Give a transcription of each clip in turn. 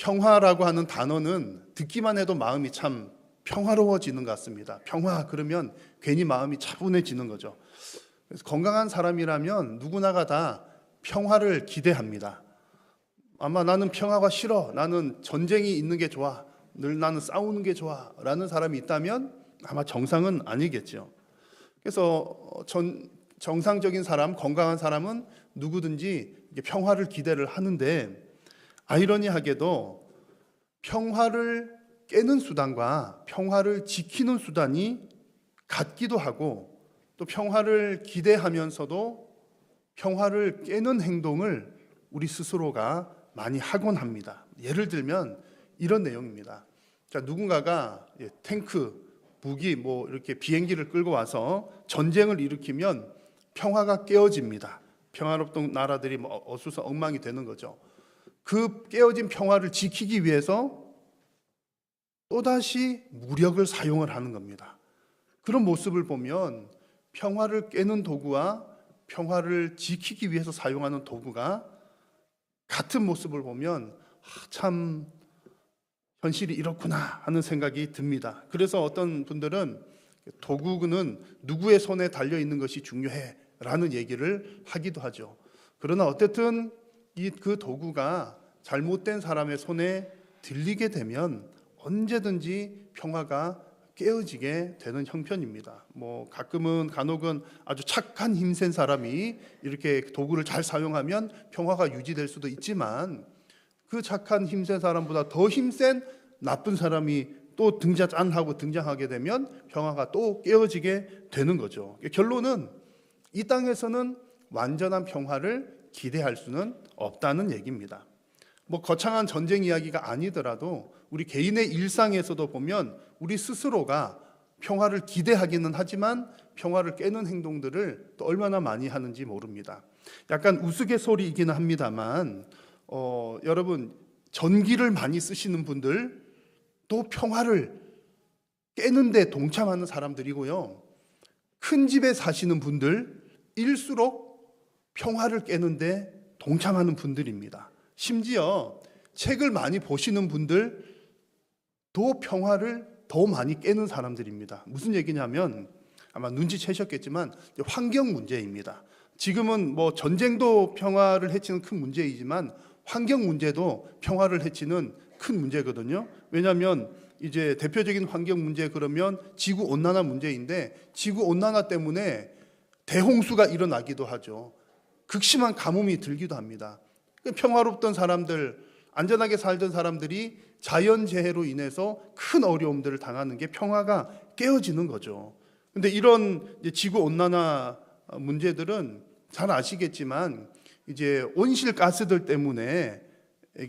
평화라고 하는 단어는 듣기만 해도 마음이 참 평화로워지는 것 같습니다. 평화 그러면 괜히 마음이 차분해지는 거죠. 그래서 건강한 사람이라면 누구나가 다 평화를 기대합니다. 아마 나는 평화가 싫어. 나는 전쟁이 있는 게 좋아. 늘 나는 싸우는 게 좋아. 라는 사람이 있다면 아마 정상은 아니겠죠. 그래서 전, 정상적인 사람, 건강한 사람은 누구든지 평화를 기대를 하는데 아이러니하게도 평화를 깨는 수단과 평화를 지키는 수단이 같기도 하고 또 평화를 기대하면서도 평화를 깨는 행동을 우리 스스로가 많이 하곤 합니다. 예를 들면 이런 내용입니다. 자, 누군가가 예, 탱크, 무기, 뭐 이렇게 비행기를 끌고 와서 전쟁을 일으키면 평화가 깨어집니다. 평화롭던 나라들이 뭐 어수선 엉망이 되는 거죠. 그 깨어진 평화를 지키기 위해서 또다시 무력을 사용을 하는 겁니다. 그런 모습을 보면 평화를 깨는 도구와 평화를 지키기 위해서 사용하는 도구가 같은 모습을 보면 아, 참 현실이 이렇구나 하는 생각이 듭니다. 그래서 어떤 분들은 도구는 누구의 손에 달려 있는 것이 중요해 라는 얘기를 하기도 하죠. 그러나 어쨌든 이 그 도구가 잘못된 사람의 손에 들리게 되면 언제든지 평화가 깨어지게 되는 형편입니다. 뭐 가끔은 간혹은 아주 착한 힘센 사람이 이렇게 도구를 잘 사용하면 평화가 유지될 수도 있지만 그 착한 힘센 사람보다 더 힘센 나쁜 사람이 또 등장 하고 등장하게 되면 평화가 또 깨어지게 되는 거죠. 결론은 이 땅에서는 완전한 평화를 기대할 수는 없다는 얘기입니다. 뭐 거창한 전쟁 이야기가 아니더라도 우리 개인의 일상에서도 보면 우리 스스로가 평화를 기대하기는 하지만 평화를 깨는 행동들을 또 얼마나 많이 하는지 모릅니다. 약간 우스갯소리이기는 합니다만 어, 여러분 전기를 많이 쓰시는 분들 또 평화를 깨는데 동참하는 사람들이고요. 큰 집에 사시는 분들 일수록 평화를 깨는데 동참하는 분들입니다. 심지어 책을 많이 보시는 분들 더 평화를 더 많이 깨는 사람들입니다. 무슨 얘기냐면 아마 눈치채셨겠지만 환경 문제입니다. 지금은 뭐 전쟁도 평화를 해치는 큰 문제이지만 환경 문제도 평화를 해치는 큰 문제거든요. 왜냐하면 이제 대표적인 환경 문제 그러면 지구 온난화 문제인데 지구 온난화 때문에 대홍수가 일어나기도 하죠. 극심한 가뭄이 들기도 합니다. 평화롭던 사람들, 안전하게 살던 사람들이 자연재해로 인해서 큰 어려움들을 당하는 게 평화가 깨어지는 거죠. 근데 이런 지구 온난화 문제들은 잘 아시겠지만 이제 온실 가스들 때문에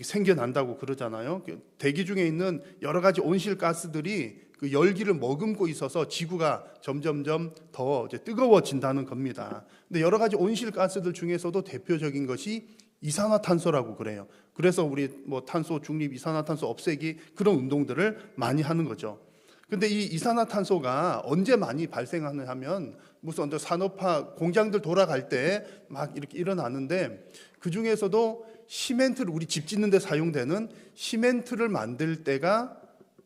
생겨난다고 그러잖아요. 대기 중에 있는 여러 가지 온실 가스들이 그 열기를 머금고 있어서 지구가 점점점 더 뜨거워진다는 겁니다. 근데 여러 가지 온실 가스들 중에서도 대표적인 것이 이산화탄소라고 그래요. 그래서 우리 뭐 탄소 중립, 이산화탄소 없애기 그런 운동들을 많이 하는 거죠. 근데 이 이산화탄소가 언제 많이 발생하냐 하면 무슨 산업화 공장들 돌아갈 때 막 이렇게 일어나는데 그 중에서도 시멘트를 우리 집 짓는 데 사용되는 시멘트를 만들 때가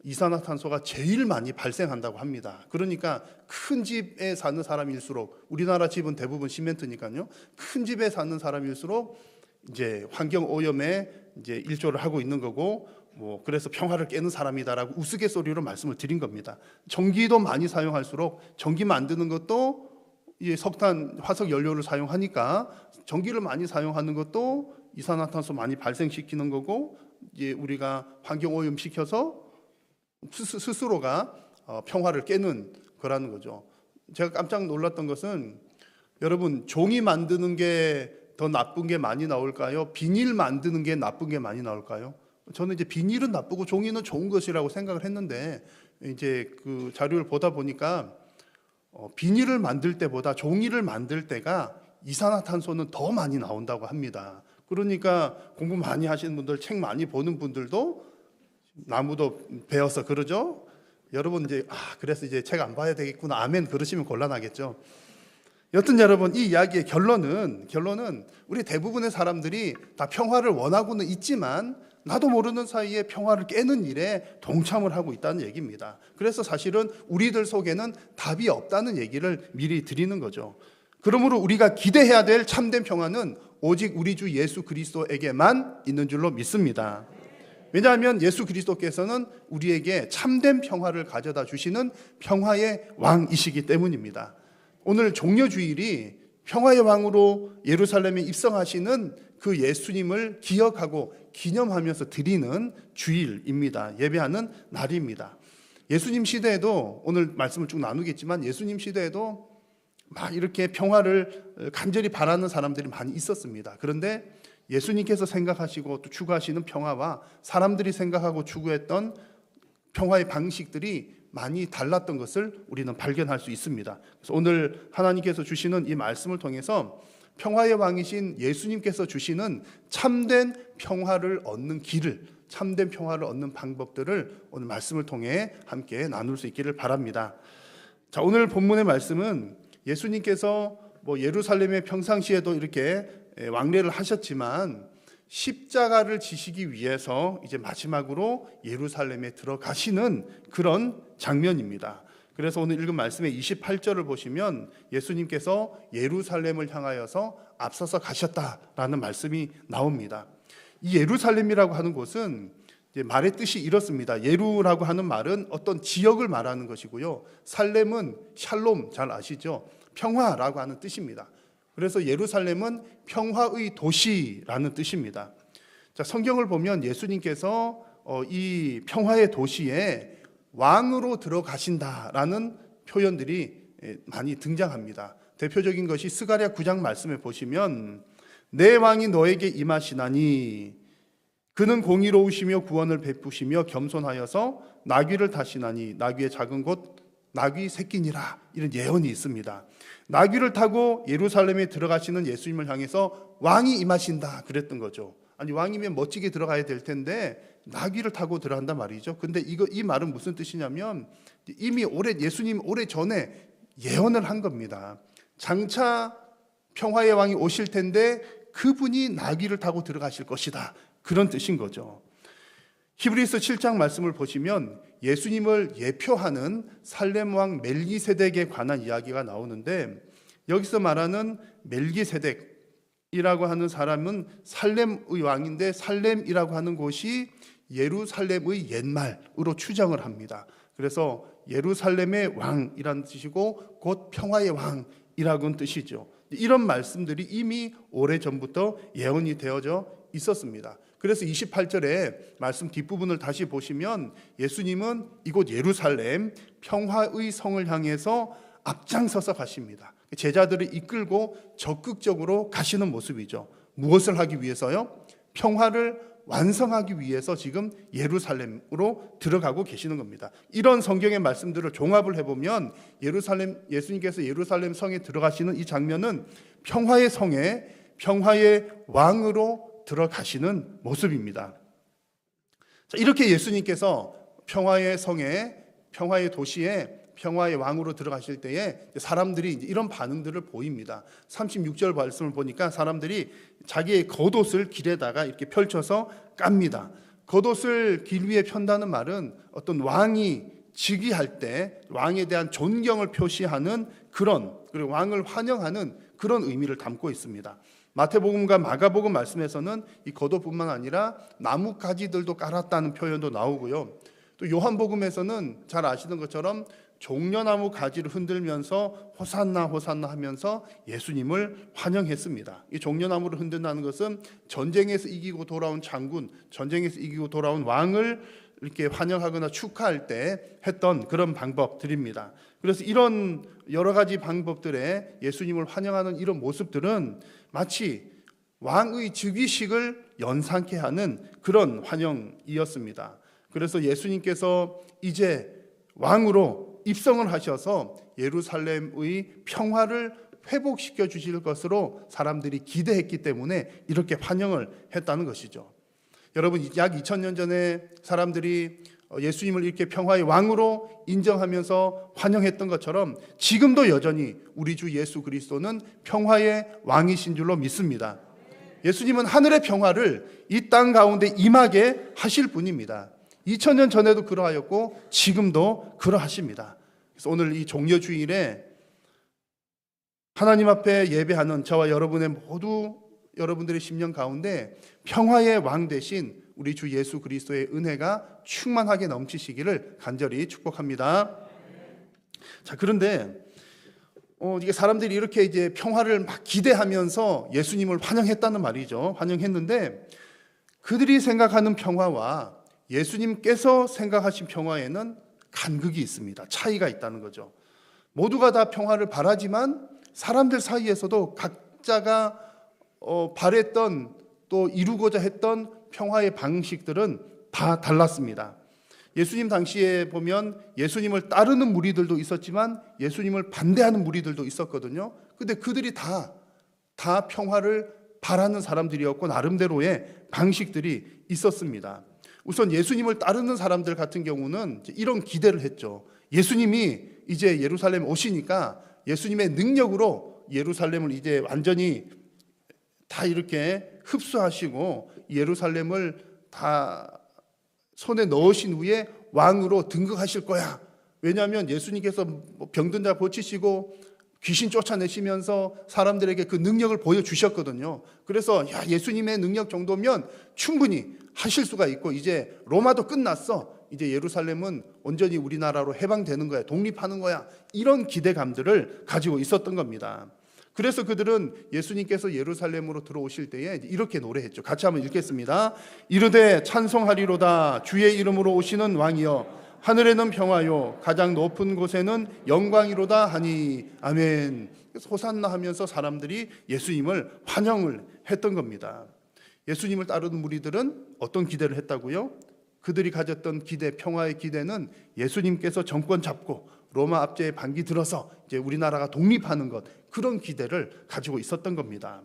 이산화탄소가 제일 많이 발생한다고 합니다. 그러니까 큰 집에 사는 사람일수록 우리나라 집은 대부분 시멘트니까요. 큰 집에 사는 사람일수록 이제 환경 오염에 이제 일조를 하고 있는 거고 뭐 그래서 평화를 깨는 사람이다라고 우스갯소리로 말씀을 드린 겁니다. 전기도 많이 사용할수록 전기 만드는 것도 이 석탄, 화석 연료를 사용하니까 전기를 많이 사용하는 것도 이산화탄소 많이 발생시키는 거고 이제 우리가 환경 오염 시켜서 스스로가 어, 평화를 깨는 거라는 거죠. 제가 깜짝 놀랐던 것은 여러분 종이 만드는 게 더 나쁜 게 많이 나올까요? 비닐 만드는 게 나쁜 게 많이 나올까요? 저는 이제 비닐은 나쁘고 종이는 좋은 것이라고 생각을 했는데 이제 그 자료를 보다 보니까 어, 비닐을 만들 때보다 종이를 만들 때가 이산화탄소는 더 많이 나온다고 합니다. 그러니까 공부 많이 하시는 분들, 책 많이 보는 분들도 나무도 베어서 그러죠. 여러분 이제 아 그래서 이제 책 안 봐야 되겠구나. 아멘 그러시면 곤란하겠죠. 여튼 여러분 이 이야기의 결론은 결론은 우리 대부분의 사람들이 다 평화를 원하고는 있지만 나도 모르는 사이에 평화를 깨는 일에 동참을 하고 있다는 얘기입니다. 그래서 사실은 우리들 속에는 답이 없다는 얘기를 미리 드리는 거죠. 그러므로 우리가 기대해야 될 참된 평화는 오직 우리 주 예수 그리스도에게만 있는 줄로 믿습니다. 왜냐하면 예수 그리스도께서는 우리에게 참된 평화를 가져다 주시는 평화의 왕이시기 때문입니다. 오늘 종려주일이 평화의 왕으로 예루살렘에 입성하시는 그 예수님을 기억하고 기념하면서 드리는 주일입니다. 예배하는 날입니다. 예수님 시대에도 오늘 말씀을 쭉 나누겠지만 예수님 시대에도 막 이렇게 평화를 간절히 바라는 사람들이 많이 있었습니다. 그런데 예수님께서 생각하시고 또 추구하시는 평화와 사람들이 생각하고 추구했던 평화의 방식들이 많이 달랐던 것을 우리는 발견할 수 있습니다. 그래서 오늘 하나님께서 주시는 이 말씀을 통해서 평화의 왕이신 예수님께서 주시는 참된 평화를 얻는 길을 참된 평화를 얻는 방법들을 오늘 말씀을 통해 함께 나눌 수 있기를 바랍니다. 자, 오늘 본문의 말씀은 예수님께서 뭐 예루살렘의 평상시에도 이렇게 예, 왕래를 하셨지만 십자가를 지시기 위해서 이제 마지막으로 예루살렘에 들어가시는 그런 장면입니다. 그래서 오늘 읽은 말씀의 28절을 보시면 예수님께서 예루살렘을 향하여서 앞서서 가셨다라는 말씀이 나옵니다. 이 예루살렘이라고 하는 곳은 말의 뜻이 이렇습니다. 예루라고 하는 말은 어떤 지역을 말하는 것이고요. 살렘은 샬롬 잘 아시죠? 평화라고 하는 뜻입니다. 그래서 예루살렘은 평화의 도시라는 뜻입니다. 자, 성경을 보면 예수님께서 어, 이 평화의 도시에 왕으로 들어가신다라는 표현들이 예, 많이 등장합니다. 대표적인 것이 스가랴 9장 말씀에 보시면 내 왕이 너에게 임하시나니 그는 공의로우시며 구원을 베푸시며 겸손하여서 나귀를 타시나니 나귀의 작은 곳 나귀 새끼니라 이런 예언이 있습니다. 나귀를 타고 예루살렘에 들어가시는 예수님을 향해서 왕이 임하신다 그랬던 거죠. 아니 왕이면 멋지게 들어가야 될 텐데 나귀를 타고 들어간단 말이죠. 근데 이거 이 말은 무슨 뜻이냐면 이미 오래 예수님 오래 전에 예언을 한 겁니다. 장차 평화의 왕이 오실 텐데 그분이 나귀를 타고 들어가실 것이다. 그런 뜻인 거죠. 히브리서 7장 말씀을 보시면 예수님을 예표하는 살렘 왕 멜기세덱에 관한 이야기가 나오는데 여기서 말하는 멜기세덱이라고 하는 사람은 살렘의 왕인데 살렘이라고 하는 곳이 예루살렘의 옛말으로 추정을 합니다. 그래서 예루살렘의 왕이라는 뜻이고 곧 평화의 왕이라고는 뜻이죠. 이런 말씀들이 이미 오래 전부터 예언이 되어져 있었습니다. 그래서 28절에 말씀 뒷부분을 다시 보시면 예수님은 이곳 예루살렘 평화의 성을 향해서 앞장서서 가십니다. 제자들을 이끌고 적극적으로 가시는 모습이죠. 무엇을 하기 위해서요? 평화를 완성하기 위해서 지금 예루살렘으로 들어가고 계시는 겁니다. 이런 성경의 말씀들을 종합을 해보면 예루살렘 예수님께서 예루살렘 성에 들어가시는 이 장면은 평화의 성에 평화의 왕으로 들어가시는 모습입니다. 자, 이렇게 예수님께서 평화의 성에 평화의 도시에 평화의 왕으로 들어가실 때에 사람들이 이런 반응들을 보입니다. 36절 말씀을 보니까 사람들이 자기의 겉옷을 길에다가 이렇게 펼쳐서 깝니다. 겉옷을 길 위에 편다는 말은 어떤 왕이 즉위할 때 왕에 대한 존경을 표시하는 그런 그리고 왕을 환영하는 그런 의미를 담고 있습니다. 마태복음과 마가복음 말씀에서는 이 겉옷뿐만 아니라 나무 가지들도 깔았다는 표현도 나오고요. 또 요한복음에서는 잘 아시는 것처럼 종려나무 가지를 흔들면서 호산나 호산나 하면서 예수님을 환영했습니다. 이 종려나무를 흔든다는 것은 전쟁에서 이기고 돌아온 장군, 전쟁에서 이기고 돌아온 왕을 이렇게 환영하거나 축하할 때 했던 그런 방법들입니다. 그래서 이런 여러 가지 방법들에 예수님을 환영하는 이런 모습들은 마치 왕의 즉위식을 연상케 하는 그런 환영이었습니다. 그래서 예수님께서 이제 왕으로 입성을 하셔서 예루살렘의 평화를 회복시켜 주실 것으로 사람들이 기대했기 때문에 이렇게 환영을 했다는 것이죠. 여러분 약 2000년 전에 사람들이 예수님을 이렇게 평화의 왕으로 인정하면서 환영했던 것처럼 지금도 여전히 우리 주 예수 그리스도는 평화의 왕이신 줄로 믿습니다. 예수님은 하늘의 평화를 이 땅 가운데 임하게 하실 분입니다. 2000년 전에도 그러하였고 지금도 그러하십니다. 그래서 오늘 이 종려 주일에 하나님 앞에 예배하는 저와 여러분의 모두 여러분들의 심령 가운데 평화의 왕 대신 우리 주 예수 그리스도의 은혜가 충만하게 넘치시기를 간절히 축복합니다. 자, 그런데 어, 이게 사람들이 이렇게 이제 평화를 막 기대하면서 예수님을 환영했다는 말이죠. 환영했는데 그들이 생각하는 평화와 예수님께서 생각하신 평화에는 간극이 있습니다. 차이가 있다는 거죠. 모두가 다 평화를 바라지만 사람들 사이에서도 각자가 어, 바랬던 또 이루고자 했던 평화의 방식들은 다 달랐습니다. 예수님 당시에 보면 예수님을 따르는 무리들도 있었지만 예수님을 반대하는 무리들도 있었거든요. 근데 그들이 다, 다 평화를 바라는 사람들이었고 나름대로의 방식들이 있었습니다. 우선 예수님을 따르는 사람들 같은 경우는 이런 기대를 했죠. 예수님이 이제 예루살렘 오시니까 예수님의 능력으로 예루살렘을 이제 완전히 다 이렇게 흡수하시고 예루살렘을 다 손에 넣으신 후에 왕으로 등극하실 거야. 왜냐하면 예수님께서 뭐 병든 자 고치시고 귀신 쫓아내시면서 사람들에게 그 능력을 보여주셨거든요. 그래서 야, 예수님의 능력 정도면 충분히 하실 수가 있고 이제 로마도 끝났어. 이제 예루살렘은 온전히 우리나라로 해방되는 거야. 독립하는 거야. 이런 기대감들을 가지고 있었던 겁니다. 그래서 그들은 예수님께서 예루살렘으로 들어오실 때에 이렇게 노래했죠. 같이 한번 읽겠습니다. 이르되 찬송하리로다 주의 이름으로 오시는 왕이여 하늘에는 평화요 가장 높은 곳에는 영광이로다 하니 아멘. 호산나 하면서 사람들이 예수님을 환영을 했던 겁니다. 예수님을 따르는 무리들은 어떤 기대를 했다고요? 그들이 가졌던 기대, 평화의 기대는 예수님께서 정권 잡고 로마 압제에 반기 들어서 이제 우리나라가 독립하는 것 그런 기대를 가지고 있었던 겁니다.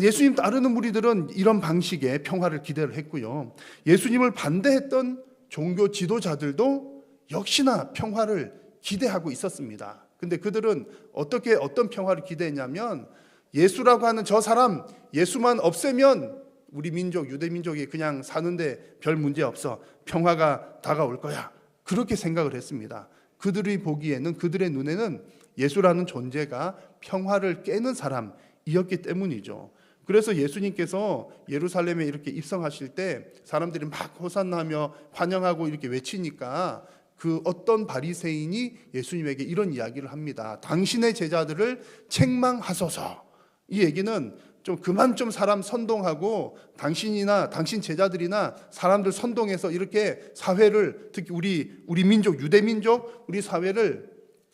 예수님 따르는 무리들은 이런 방식의 평화를 기대를 했고요. 예수님을 반대했던 종교 지도자들도 역시나 평화를 기대하고 있었습니다. 근데 그들은 어떻게 어떤 평화를 기대했냐면 예수라고 하는 저 사람 예수만 없애면 우리 민족 유대 민족이 그냥 사는데 별 문제 없어 평화가 다가올 거야 그렇게 생각을 했습니다. 그들이 보기에는 그들의 눈에는 예수라는 존재가 평화를 깨는 사람이었기 때문이죠. 그래서 예수님께서 예루살렘에 이렇게 입성하실 때 사람들이 막 호산나며 환영하고 이렇게 외치니까 그 어떤 바리새인이 예수님에게 이런 이야기를 합니다. 당신의 제자들을 책망하소서. 이 얘기는 좀 그만 좀 사람 선동하고 당신이나 당신 제자들이나 사람들 선동해서 이렇게 사회를 특히 우리 우리 민족 유대 민족 우리 사회를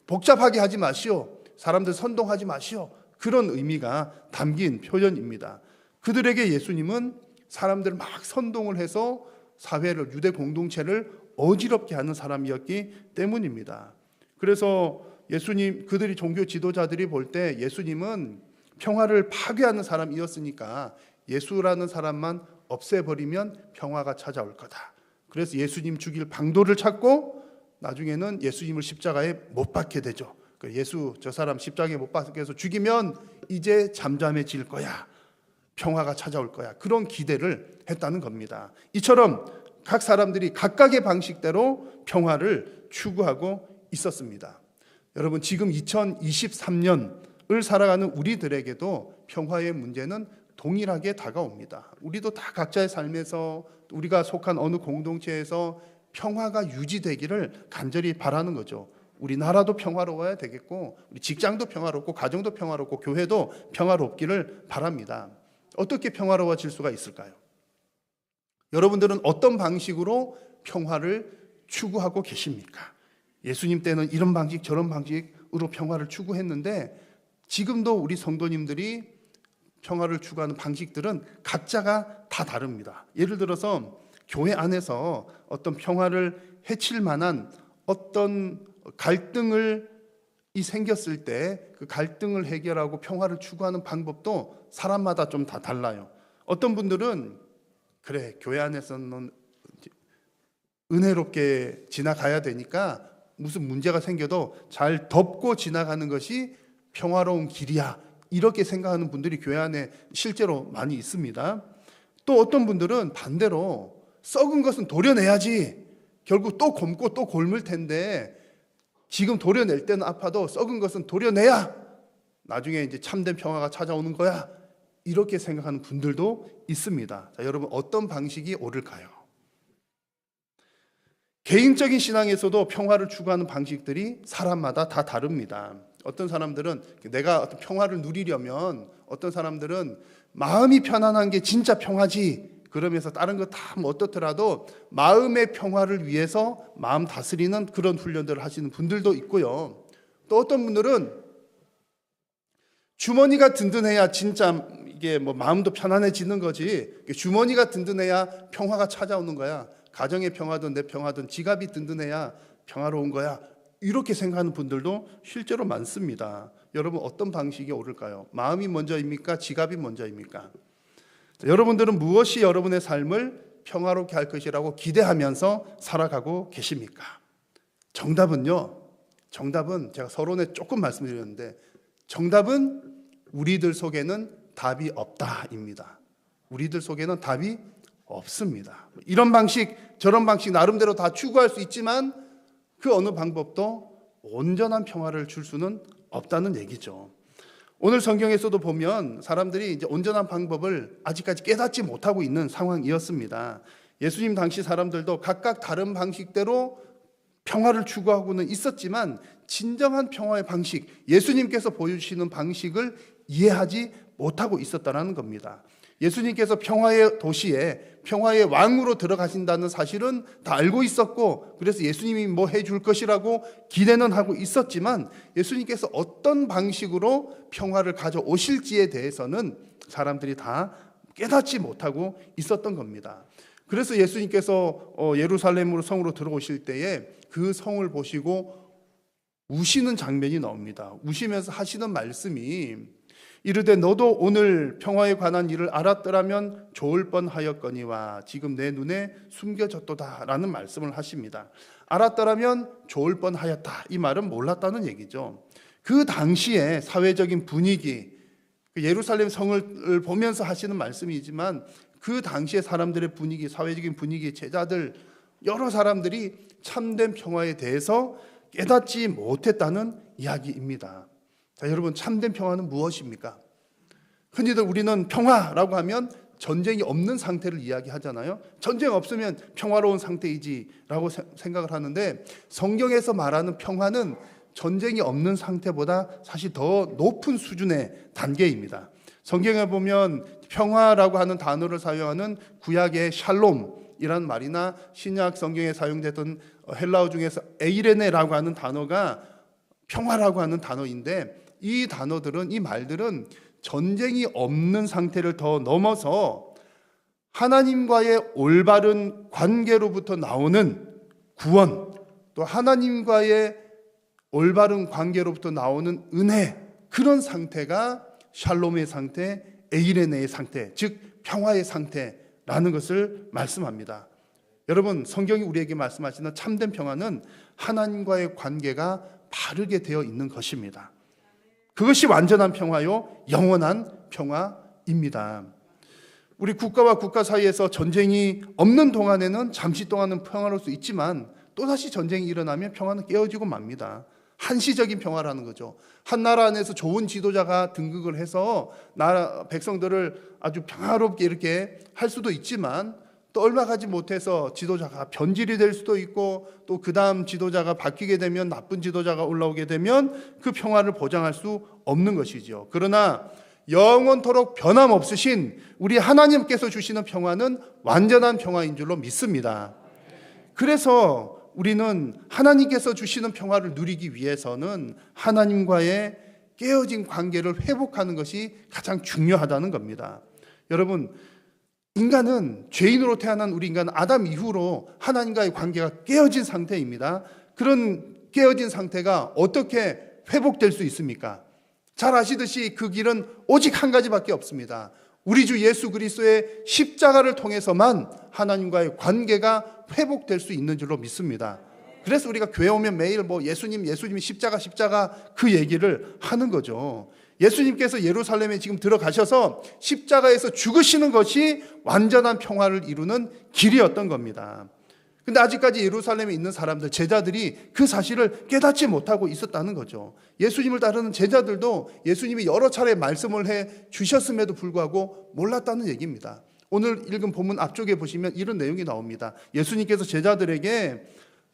복잡하게 하지 마시오. 사람들 선동하지 마시오. 그런 의미가 담긴 표현입니다. 그들에게 예수님은 사람들을 막 선동을 해서 사회를 유대 공동체를 어지럽게 하는 사람이었기 때문입니다. 그래서 예수님 그들이 종교 지도자들이 볼 때 예수님은 평화를 파괴하는 사람이었으니까 예수라는 사람만 없애버리면 평화가 찾아올 거다. 그래서 예수님 죽일 방도를 찾고 나중에는 예수님을 십자가에 못 박게 되죠. 그 예수 저 사람 십자가에 못 박혀서 죽이면 이제 잠잠해질 거야. 평화가 찾아올 거야. 그런 기대를 했다는 겁니다. 이처럼 각 사람들이 각각의 방식대로 평화를 추구하고 있었습니다. 여러분 지금 2023년 을 살아가는 우리들에게도 평화의 문제는 동일하게 다가옵니다. 우리도 다 각자의 삶에서 우리가 속한 어느 공동체에서 평화가 유지되기를 간절히 바라는 거죠. 우리나라도 평화로워야 되겠고, 우리 직장도 평화롭고, 가정도 평화롭고, 교회도 평화롭기를 바랍니다. 어떻게 평화로워질 수가 있을까요? 여러분들은 어떤 방식으로 평화를 추구하고 계십니까? 예수님 때는 이런 방식, 저런 방식으로 평화를 추구했는데, 지금도 우리 성도님들이 평화를 추구하는 방식들은 각자가 다 다릅니다. 예를 들어서 교회 안에서 어떤 평화를 해칠 만한 어떤 갈등을 이 생겼을 때 그 갈등을 해결하고 평화를 추구하는 방법도 사람마다 좀 다 달라요. 어떤 분들은 그래 교회 안에서는 은혜롭게 지나가야 되니까 무슨 문제가 생겨도 잘 덮고 지나가는 것이 평화로운 길이야 이렇게 생각하는 분들이 교회 안에 실제로 많이 있습니다. 또 어떤 분들은 반대로 썩은 것은 도려내야지. 결국 또 곪고 또 곪을 텐데 지금 도려낼 때는 아파도 썩은 것은 도려내야 나중에 이제 참된 평화가 찾아오는 거야. 이렇게 생각하는 분들도 있습니다. 자, 여러분 어떤 방식이 옳을까요? 개인적인 신앙에서도 평화를 추구하는 방식들이 사람마다 다 다릅니다. 어떤 사람들은 내가 어떤 평화를 누리려면 어떤 사람들은 마음이 편안한 게 진짜 평화지. 그러면서 다른 거 다 뭐 어떻더라도 마음의 평화를 위해서 마음 다스리는 그런 훈련들을 하시는 분들도 있고요. 또 어떤 분들은 주머니가 든든해야 진짜 이게 뭐 마음도 편안해지는 거지. 주머니가 든든해야 평화가 찾아오는 거야. 가정의 평화든 내 평화든 지갑이 든든해야 평화로운 거야. 이렇게 생각하는 분들도 실제로 많습니다. 여러분 어떤 방식이 옳을까요? 마음이 먼저입니까? 지갑이 먼저입니까? 자, 여러분들은 무엇이 여러분의 삶을 평화롭게 할 것이라고 기대하면서 살아가고 계십니까? 정답은요. 정답은 제가 서론에 조금 말씀드렸는데 정답은 우리들 속에는 답이 없다입니다. 우리들 속에는 답이 없습니다. 이런 방식, 저런 방식 나름대로 다 추구할 수 있지만 그 어느 방법도 온전한 평화를 줄 수는 없다는 얘기죠. 오늘 성경에서도 보면 사람들이 이제 온전한 방법을 아직까지 깨닫지 못하고 있는 상황이었습니다. 예수님 당시 사람들도 각각 다른 방식대로 평화를 추구하고는 있었지만 진정한 평화의 방식, 예수님께서 보여주시는 방식을 이해하지 못하고 있었다는 겁니다. 예수님께서 평화의 도시에 평화의 왕으로 들어가신다는 사실은 다 알고 있었고 그래서 예수님이 뭐 해줄 것이라고 기대는 하고 있었지만 예수님께서 어떤 방식으로 평화를 가져오실지에 대해서는 사람들이 다 깨닫지 못하고 있었던 겁니다. 그래서 예수님께서 어, 예루살렘으로 성으로 들어오실 때에 그 성을 보시고 우시는 장면이 나옵니다. 우시면서 하시는 말씀이 이르되 너도 오늘 평화에 관한 일을 알았더라면 좋을 뻔하였거니와 지금 내 눈에 숨겨졌도다라는 말씀을 하십니다. 알았더라면 좋을 뻔하였다. 이 말은 몰랐다는 얘기죠. 그 당시에 사회적인 분위기, 그 예루살렘 성을 보면서 하시는 말씀이지만 그 당시에 사람들의 분위기, 사회적인 분위기, 제자들 여러 사람들이 참된 평화에 대해서 깨닫지 못했다는 이야기입니다. 자, 여러분 참된 평화는 무엇입니까? 흔히들 우리는 평화라고 하면 전쟁이 없는 상태를 이야기하잖아요. 전쟁 없으면 평화로운 상태이지라고 생각을 하는데 성경에서 말하는 평화는 전쟁이 없는 상태보다 사실 더 높은 수준의 단계입니다. 성경에 보면 평화라고 하는 단어를 사용하는 구약의 샬롬이라는 말이나 신약 성경에 사용되던 헬라어 중에서 에이레네라고 하는 단어가 평화라고 하는 단어인데 이 단어들은 이 말들은 전쟁이 없는 상태를 더 넘어서 하나님과의 올바른 관계로부터 나오는 구원, 또 하나님과의 올바른 관계로부터 나오는 은혜, 그런 상태가 샬롬의 상태, 에이레네의 상태, 즉 평화의 상태라는 것을 말씀합니다. 여러분, 성경이 우리에게 말씀하시는 참된 평화는 하나님과의 관계가 바르게 되어 있는 것입니다. 그것이 완전한 평화요, 영원한 평화입니다. 우리 국가와 국가 사이에서 전쟁이 없는 동안에는 잠시 동안은 평화로울 수 있지만 또다시 전쟁이 일어나면 평화는 깨어지고 맙니다. 한시적인 평화라는 거죠. 한 나라 안에서 좋은 지도자가 등극을 해서 나라 백성들을 아주 평화롭게 이렇게 할 수도 있지만 또 얼마 가지 못해서 지도자가 변질이 될 수도 있고 또 그 다음 지도자가 바뀌게 되면 나쁜 지도자가 올라오게 되면 그 평화를 보장할 수 없는 것이죠. 그러나 영원토록 변함없으신 우리 하나님께서 주시는 평화는 완전한 평화인 줄로 믿습니다. 그래서 우리는 하나님께서 주시는 평화를 누리기 위해서는 하나님과의 깨어진 관계를 회복하는 것이 가장 중요하다는 겁니다. 여러분, 인간은 죄인으로 태어난 우리 인간은 아담 이후로 하나님과의 관계가 깨어진 상태입니다. 그런 깨어진 상태가 어떻게 회복될 수 있습니까? 잘 아시듯이 그 길은 오직 한 가지밖에 없습니다. 우리 주 예수 그리스도의 십자가를 통해서만 하나님과의 관계가 회복될 수 있는 줄로 믿습니다. 그래서 우리가 교회 오면 매일 뭐 예수님, 예수님 십자가, 십자가 그 얘기를 하는 거죠. 예수님께서 예루살렘에 지금 들어가셔서 십자가에서 죽으시는 것이 완전한 평화를 이루는 길이었던 겁니다. 근데 아직까지 예루살렘에 있는 사람들, 제자들이 그 사실을 깨닫지 못하고 있었다는 거죠. 예수님을 따르는 제자들도 예수님이 여러 차례 말씀을 해 주셨음에도 불구하고 몰랐다는 얘기입니다. 오늘 읽은 본문 앞쪽에 보시면 이런 내용이 나옵니다. 예수님께서 제자들에게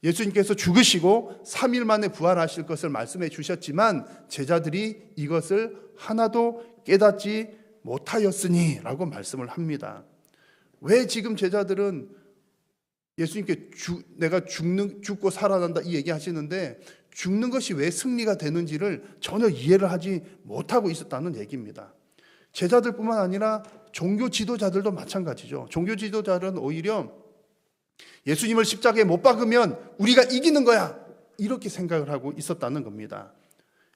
예수님께서 죽으시고 3일 만에 부활하실 것을 말씀해 주셨지만 제자들이 이것을 하나도 깨닫지 못하였으니라고 말씀을 합니다. 왜 지금 제자들은 예수님께 주, 내가 죽는 죽고 살아난다 이 얘기 하시는데 죽는 것이 왜 승리가 되는지를 전혀 이해를 하지 못하고 있었다는 얘기입니다. 제자들뿐만 아니라 종교 지도자들도 마찬가지죠. 종교 지도자들은 오히려 예수님을 십자가에 못 박으면 우리가 이기는 거야. 이렇게 생각을 하고 있었다는 겁니다.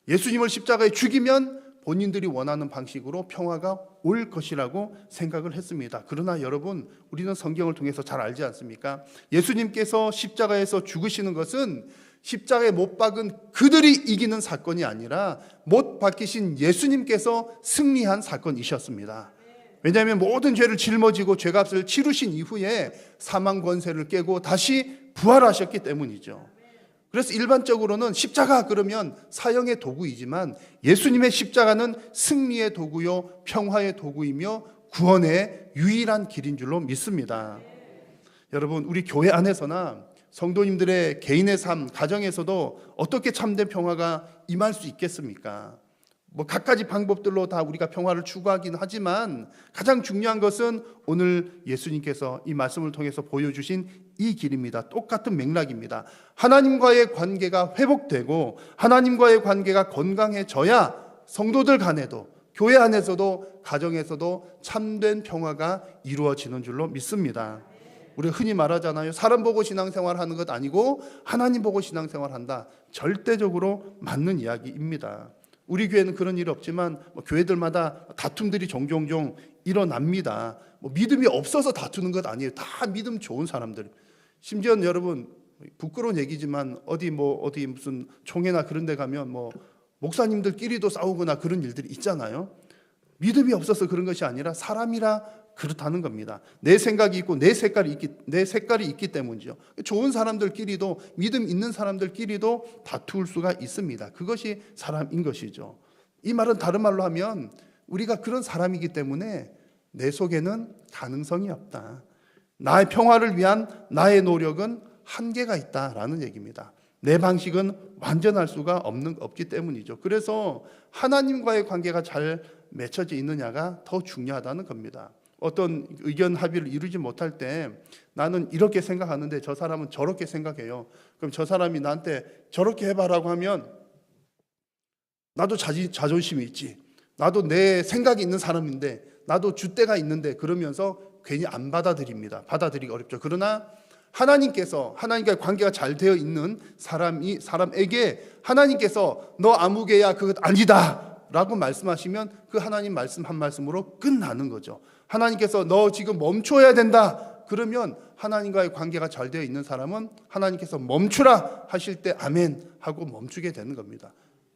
예수님을 십자가에 죽이면 본인들이 원하는 방식으로 평화가 올 것이라고 생각을 했습니다. 그러나 여러분, 우리는 성경을 통해서 잘 알지 않습니까? 예수님께서 십자가에서 죽으시는 것은 십자가에 못 박은 그들이 이기는 사건이 아니라 못 박히신 예수님께서 승리한 사건이셨습니다. 왜냐하면 모든 죄를 짊어지고 죄값을 치르신 이후에 사망 권세를 깨고 다시 부활하셨기 때문이죠. 그래서 일반적으로는 십자가 그러면 사형의 도구이지만 예수님의 십자가는 승리의 도구요, 평화의 도구이며 구원의 유일한 길인 줄로 믿습니다. 여러분, 우리 교회 안에서나 성도님들의 개인의 삶, 가정에서도 어떻게 참된 평화가 임할 수 있겠습니까? 뭐 갖가지 방법들로 다 우리가 평화를 추구하긴 하지만 가장 중요한 것은 오늘 예수님께서 이 말씀을 통해서 보여주신 이 길입니다. 똑같은 맥락입니다. 하나님과의 관계가 회복되고 하나님과의 관계가 건강해져야 성도들 간에도 교회 안에서도 가정에서도 참된 평화가 이루어지는 줄로 믿습니다. 우리 흔히 말하잖아요. 사람 보고 신앙생활 하는 것 아니고 하나님 보고 신앙생활 한다. 절대적으로 맞는 이야기입니다. 우리 교회는 그런 일 없지만 뭐 교회들마다 다툼들이 종종종 일어납니다. 뭐 믿음이 없어서 다투는 것 아니에요. 다 믿음 좋은 사람들. 심지어 여러분 부끄러운 얘기지만 어디 뭐 어디 무슨 총회나 그런 데 가면 뭐 목사님들끼리도 싸우거나 그런 일들이 있잖아요. 믿음이 없어서 그런 것이 아니라 사람이라 그렇다는 겁니다. 내 생각이 있고 내 색깔이 있기 내 색깔이 있기 때문이죠. 좋은 사람들끼리도 믿음 있는 사람들끼리도 다툴 수가 있습니다. 그것이 사람인 것이죠. 이 말은 다른 말로 하면 우리가 그런 사람이기 때문에 내 속에는 가능성이 없다. 나의 평화를 위한 나의 노력은 한계가 있다라는 얘기입니다. 내 방식은 완전할 수가 없는 없기 때문이죠. 그래서 하나님과의 관계가 잘 맺혀져 있느냐가 더 중요하다는 겁니다. 어떤 의견 합의를 이루지 못할 때 나는 이렇게 생각하는데 저 사람은 저렇게 생각해요. 그럼 저 사람이 나한테 저렇게 해봐라고 하면 나도 자지, 자존심이 있지. 나도 내 생각이 있는 사람인데 나도 줏대가 있는데 그러면서 괜히 안 받아들입니다. 받아들이기 어렵죠. 그러나 하나님께서 하나님과 관계가 잘 되어 있는 사람이 사람에게 하나님께서 너 아무개야 그것 아니다라고 말씀하시면 그 하나님 말씀 한 말씀으로 끝나는 거죠. 하나님께서 너 지금 멈춰야 된다. 그러면 하나님과의 관계가 잘 되어 있는 사람은 하나님께서 멈추라 하실 때 아멘 하고 멈추게 되는 겁니다.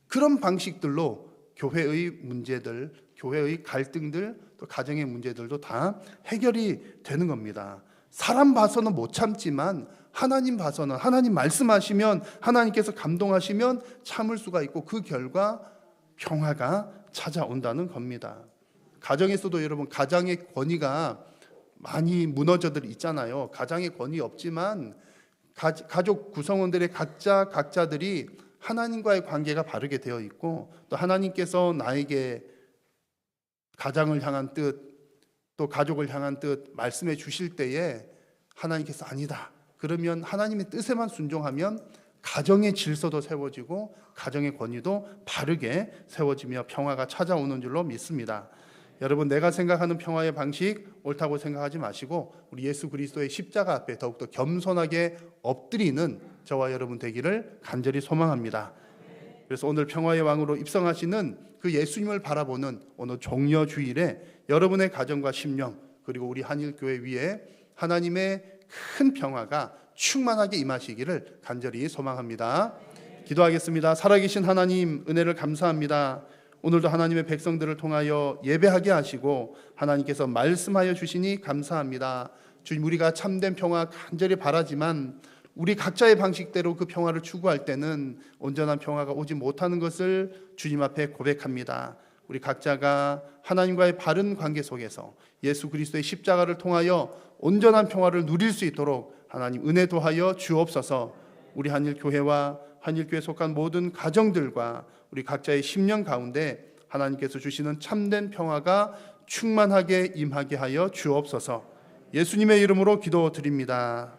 그런 방식들로 교회의 문제들, 교회의 갈등들, 또 가정의 문제들도 다 해결이 되는 겁니다. 사람 봐서는 못 참지만 하나님 봐서는 하나님 말씀하시면 하나님께서 감동하시면 참을 수가 있고 그 결과 평화가 찾아온다는 겁니다. 가정에서도 여러분 가장의 권위가 많이 무너져들 있잖아요. 가장의 권위 없지만 가, 가족 구성원들의 각자 각자들이 하나님과의 관계가 바르게 되어 있고 또 하나님께서 나에게 가장을 향한 뜻, 또 가족을 향한 뜻 말씀해 주실 때에 하나님께서 아니다. 그러면 하나님의 뜻에만 순종하면 가정의 질서도 세워지고 가정의 권위도 바르게 세워지며 평화가 찾아오는 줄로 믿습니다. 여러분 내가 생각하는 평화의 방식 옳다고 생각하지 마시고 우리 예수 그리스도의 십자가 앞에 더욱더 겸손하게 엎드리는 저와 여러분 되기를 간절히 소망합니다. 그래서 오늘 평화의 왕으로 입성하시는 그 예수님을 바라보는 오늘 종려 주일에 여러분의 가정과 심령 그리고 우리 한일 교회 위에 하나님의 큰 평화가 충만하게 임하시기를 간절히 소망합니다. 기도하겠습니다. 살아계신 하나님 은혜를 감사합니다. 오늘도 하나님의 백성들을 통하여 예배하게 하시고 하나님께서 말씀하여 주시니 감사합니다. 주님 우리가 참된 평화 간절히 바라지만 우리 각자의 방식대로 그 평화를 추구할 때는 온전한 평화가 오지 못하는 것을 주님 앞에 고백합니다. 우리 각자가 하나님과의 바른 관계 속에서 예수 그리스도의 십자가를 통하여 온전한 평화를 누릴 수 있도록 하나님 은혜 도하여 주옵소서. 우리 한일 교회와 한일 교회 속한 모든 가정들과 우리 각자의 심령 가운데 하나님께서 주시는 참된 평화가 충만하게 임하게 하여 주옵소서. 예수님의 이름으로 기도드립니다.